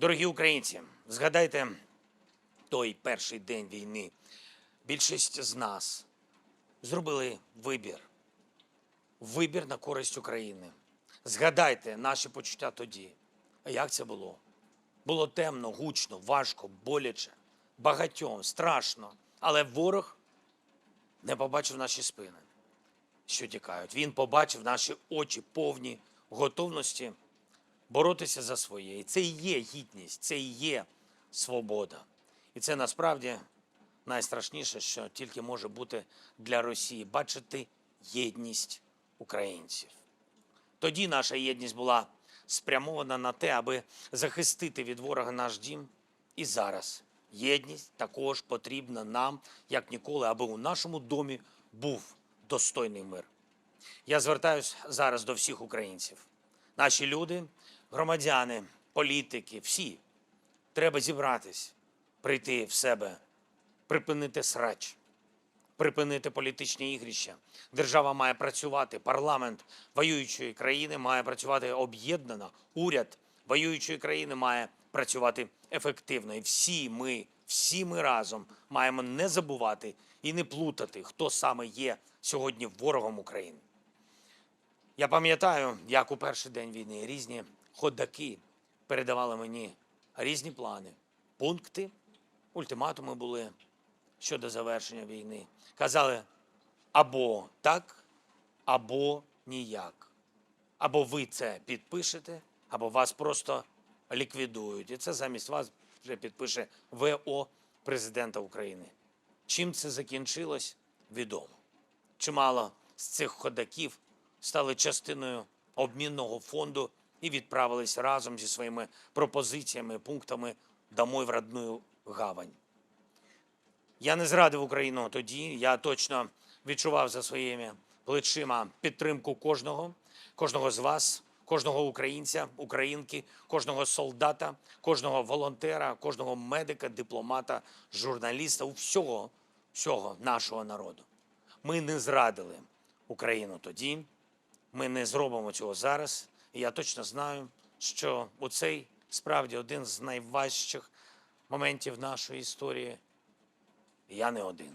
Дорогі українці, згадайте той перший день війни. Більшість з нас зробили вибір. Вибір на користь України. Згадайте наші почуття тоді. А як це було? Було темно, гучно, важко, боляче, багатьом, страшно. Але ворог не побачив наші спини, що тікають. Він побачив наші очі повні готовності боротися за своє. І це і є гідність, це і є свобода. І це насправді найстрашніше, що тільки може бути для Росії бачити єдність українців. Тоді наша єдність була спрямована на те, аби захистити від ворога наш дім. І зараз єдність також потрібна нам, як ніколи, аби у нашому домі був достойний мир. Я звертаюся зараз до всіх українців. Наші люди, громадяни, політики, всі треба зібратись, прийти в себе, припинити срач, припинити політичні ігрища. Держава має працювати, парламент воюючої країни має працювати об'єднано, уряд воюючої країни має працювати ефективно. І всі ми, всі ми разом маємо не забувати і не плутати, хто саме є сьогодні ворогом України. Я пам'ятаю, як у перший день війни різні ходаки передавали мені різні плани, пункти, ультиматуми були щодо завершення війни. Казали або так, або ніяк. Або ви це підпишете, або вас просто ліквідують. І це замість вас вже підпише ВО президента України. Чим це закінчилось, відомо. Чимало з цих ходаків стали частиною обмінного фонду і відправились разом зі своїми пропозиціями, пунктами домой в родную гавань. Я не зрадив Україну тоді. Я точно відчував за своїми плечима підтримку кожного, кожного з вас, кожного українця, українки, кожного солдата, кожного волонтера, кожного медика, дипломата, журналіста, у всього, всього нашого народу. Ми не зрадили Україну тоді. Ми не зробимо цього зараз. Я точно знаю, що у цей справді один з найважчих моментів нашої історії. Я не один.